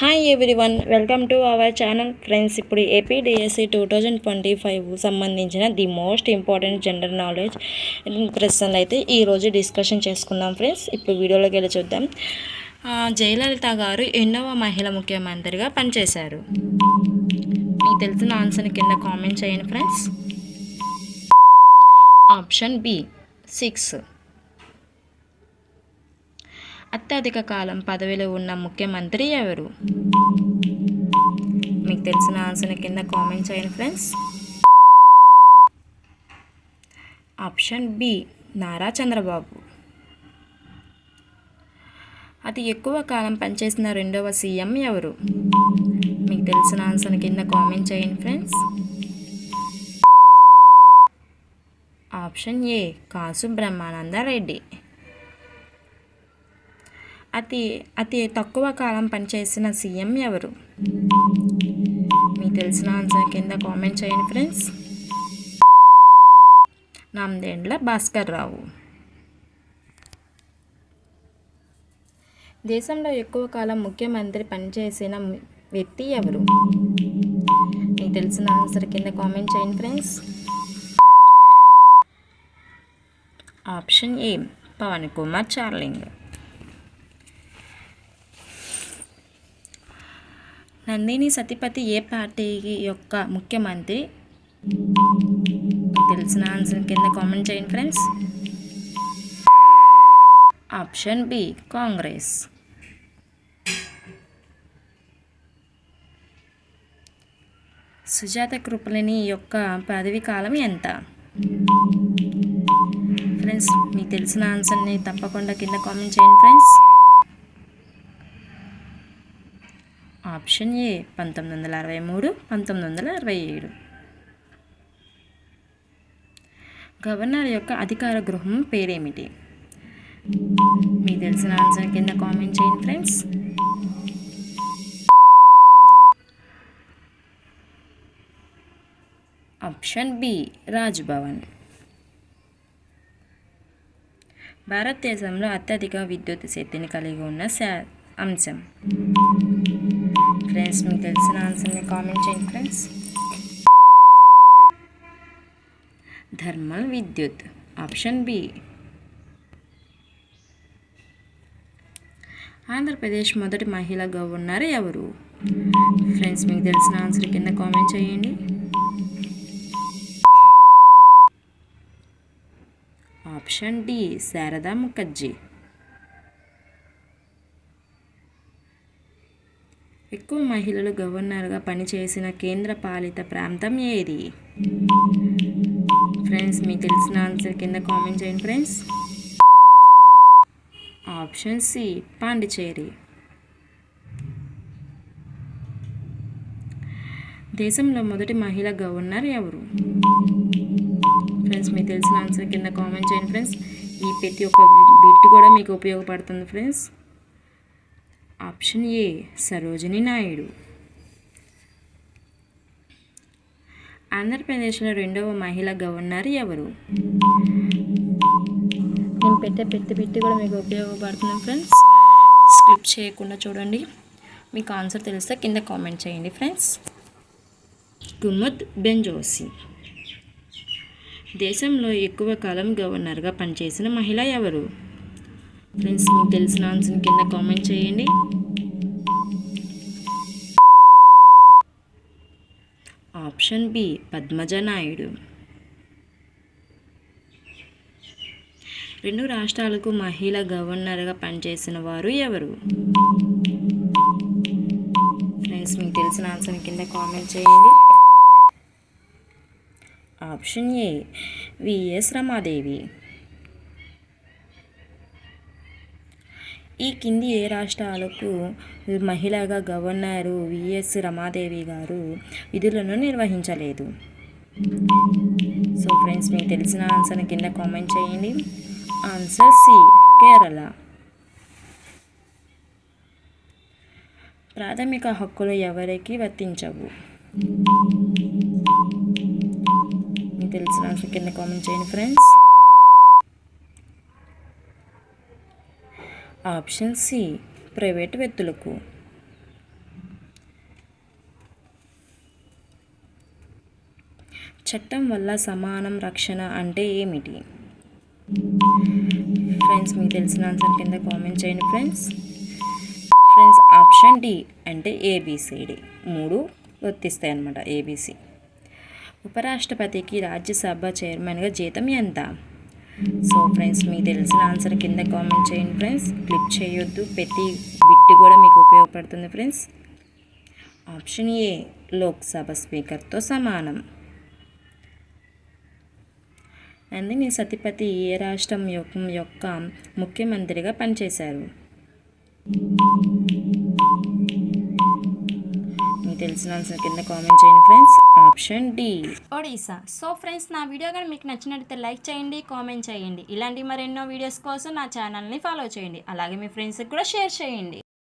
Hi everyone welcome to our channel friends ఇప్పుడు APDSC two thousand twenty five సంబంధించిన the most important general knowledge ప్రశ్నలు అయితే ఈరోజు discussion చేసుకుందాం ఫ్రెండ్స్ ఇప్పుడు వీడియోలోకి వెళ్ళి చూద్దాం. జయలలిత గారు ఎన్నవ మహిళ ముఖ్యమంత్రిగా పనిచేశారు. మీకు తెలిసిన ఆన్సర్ని కింద కామెంట్ చేయండి ఫ్రెండ్స్ ఆప్షన్ బి సిక్స్ అత్యధిక కాలం పదవిలో ఉన్న ముఖ్యమంత్రి ఎవరు? మీకు తెలిసిన ఆన్సర్ కింద కామెంట్ చేయండి friends. Option B Nara Chandrababu. అతి ఎక్కువ కాలం పనిచేసిన రెండవ సీఎం ఎవరు? మీకు తెలిసిన ఆన్సర్ కింద కామెంట్ చేయండి friends. Option A Kasu Brahmananda Reddy అతి అతి తక్కువ కాలం పనిచేసిన సీఎం ఎవరు? మీకు తెలిసిన ఆన్సర్ కింద కామెంట్ చేయండి ఫ్రెండ్స్. నామదేండ్ల భాస్కర్ రావు దేశంలో ఎక్కువ కాలం ముఖ్యమంత్రి పనిచేసిన వ్యక్తి ఎవరు? మీకు తెలిసిన ఆన్సర్ కింద కామెంట్ చేయండి friends. Option A Pawan Kumar Chamling. Nandini Satpathy A party యొక్క ముఖ్యమంత్రి? తెలిసిన ఆన్సర్ కింద కామెంట్ చేయండి friends. Option B Congress. Sujata Kripalani యొక్క పదవి కాలం ఎంత? ఫ్రెండ్స్ మీకు తెలిసిన ఆన్సర్ని తప్పకుండా కింద కామెంట్ చేయండి ఫ్రెండ్స్. ఆప్షన్ ఏ పంతొమ్మిది వందల అరవై మూడు పంతొమ్మిది వందల అరవై ఏడు. గవర్నర్ యొక్క అధికార గృహం పేరేమిటి? మీకు తెలిసిన ఆన్సర్ కింద కామెంట్ చేయండి ఫ్రెండ్స్. Option B Raj Bhavan. భారతదేశంలో అత్యధిక విద్యుత్ శక్తిని కలిగి ఉన్న శా- అంశం. ఫ్రెండ్స్ మీకు తెలిసిన ఆన్సర్ని కామెంట్ చేయండి ఫ్రెండ్స్. థర్మల్ విద్యుత్. ఆప్షన్ బి ఆంధ్రప్రదేశ్ మొదటి మహిళా గవర్నర్ ఎవరు? ఫ్రెండ్స్ మీకు తెలిసిన ఆన్సర్ కింద కామెంట్ చేయండి. Option D Sharada Mukherjee. ఎక్కువ మహిళలు గవర్నర్గా పనిచేసిన కేంద్ర పాలిత ప్రాంతం ఏది? ఫ్రెండ్స్ మీకు తెలిసిన ఆన్సర్ కింద కామెంట్ చేయండి ఫ్రెండ్స్. ఆప్షన్ సి పాండిచేరి దేశంలో మొదటి మహిళ గవర్నర్ ఎవరు? ఫ్రెండ్స్ మీకు తెలిసిన ఆన్సర్ కింద కామెంట్ చేయండి ఫ్రెండ్స్. ఈ ప్రతి ఒక్క బిట్ కూడా మీకు ఉపయోగపడుతుంది friends. Option A Sarojini Naidu. ఆంధ్రప్రదేశ్లో రెండవ మహిళ గవర్నర్ ఎవరు? నేను పెట్టే పెట్టి పెట్టి కూడా మీకు ఉపయోగపడుతుంది ఫ్రెండ్స్. స్క్రిప్ చేయకుండా చూడండి. మీకు ఆన్సర్ తెలిస్తే కింద కామెంట్ చేయండి ఫ్రెండ్స్. గుమ్మద్ బెంజోసి దేశంలో ఎక్కువ కాలం గవర్నర్గా పనిచేసిన మహిళ ఎవరు? ఫ్రెండ్స్ మీకు తెలిసిన ఆన్సర్ కింద కామెంట్ చేయండి. ఆప్షన్ బి పద్మజ నాయుడు రెండు రాష్ట్రాలకు మహిళ గవర్నర్గా పనిచేసిన వారు ఎవరు? ఫ్రెండ్స్ మీకు తెలిసిన ఆన్సర్ కింద కామెంట్ చేయండి. Option A V S Ramadevi. ఈ కింది ఏ రాష్ట్రాలకు మహిళగా గవర్నరు విఎస్ రమాదేవి గారు విధులను నిర్వహించలేదు? సో ఫ్రెండ్స్ మీకు తెలిసిన ఆన్సర్ కింద కామెంట్ చేయండి. Answer C Kerala. ప్రాథమిక హక్కులు ఎవరికి వర్తించవు? మీకు తెలిసిన ఆన్సర్ కింద కామెంట్ చేయండి ఫ్రెండ్స్. ఆప్షన్ సి ప్రైవేట్ వ్యక్తులకు. చట్టం వల్ల సమానం రక్షణ అంటే ఏమిటి? ఫ్రెండ్స్ మీకు తెలిసిన ఆన్సర్ కింద కామెంట్ చేయండి ఫ్రెండ్స్. ఫ్రెండ్స్ ఆప్షన్ డి అంటే ఏబిసిడి మూడు వర్తిస్తాయి అన్నమాట ఏబిసి ఉపరాష్ట్రపతికి రాజ్యసభ చైర్మన్గా జీతం ఎంత? సో ఫ్రెండ్స్ మీకు తెలిసిన ఆన్సర్ కింద కామెంట్ చేయండి ఫ్రెండ్స్ క్లిక్ చేయొద్దు. ప్రతి బిట్ కూడా మీకు ఉపయోగపడుతుంది ఫ్రెండ్స్ ఆప్షన్ ఏ లోక్సభ స్పీకర్తో సమానం. నందిని సతిపతి ఏ రాష్ట్రం యొక్క యొక్క ముఖ్యమంత్రిగా పనిచేశారు? మీకు తెలిసిన ఆన్సర్ కింద కామెంట్ చేయండి friends option D Odisha. So friends నా వీడియో కానీ మీకు నచ్చినట్లయితే లైక్ చేయండి కామెంట్ చేయండి. ఇలాంటి మరెన్నో వీడియోస్ కోసం నా ఛానల్ని ఫాలో చేయండి. అలాగే మీ ఫ్రెండ్స్కి కూడా షేర్ చేయండి.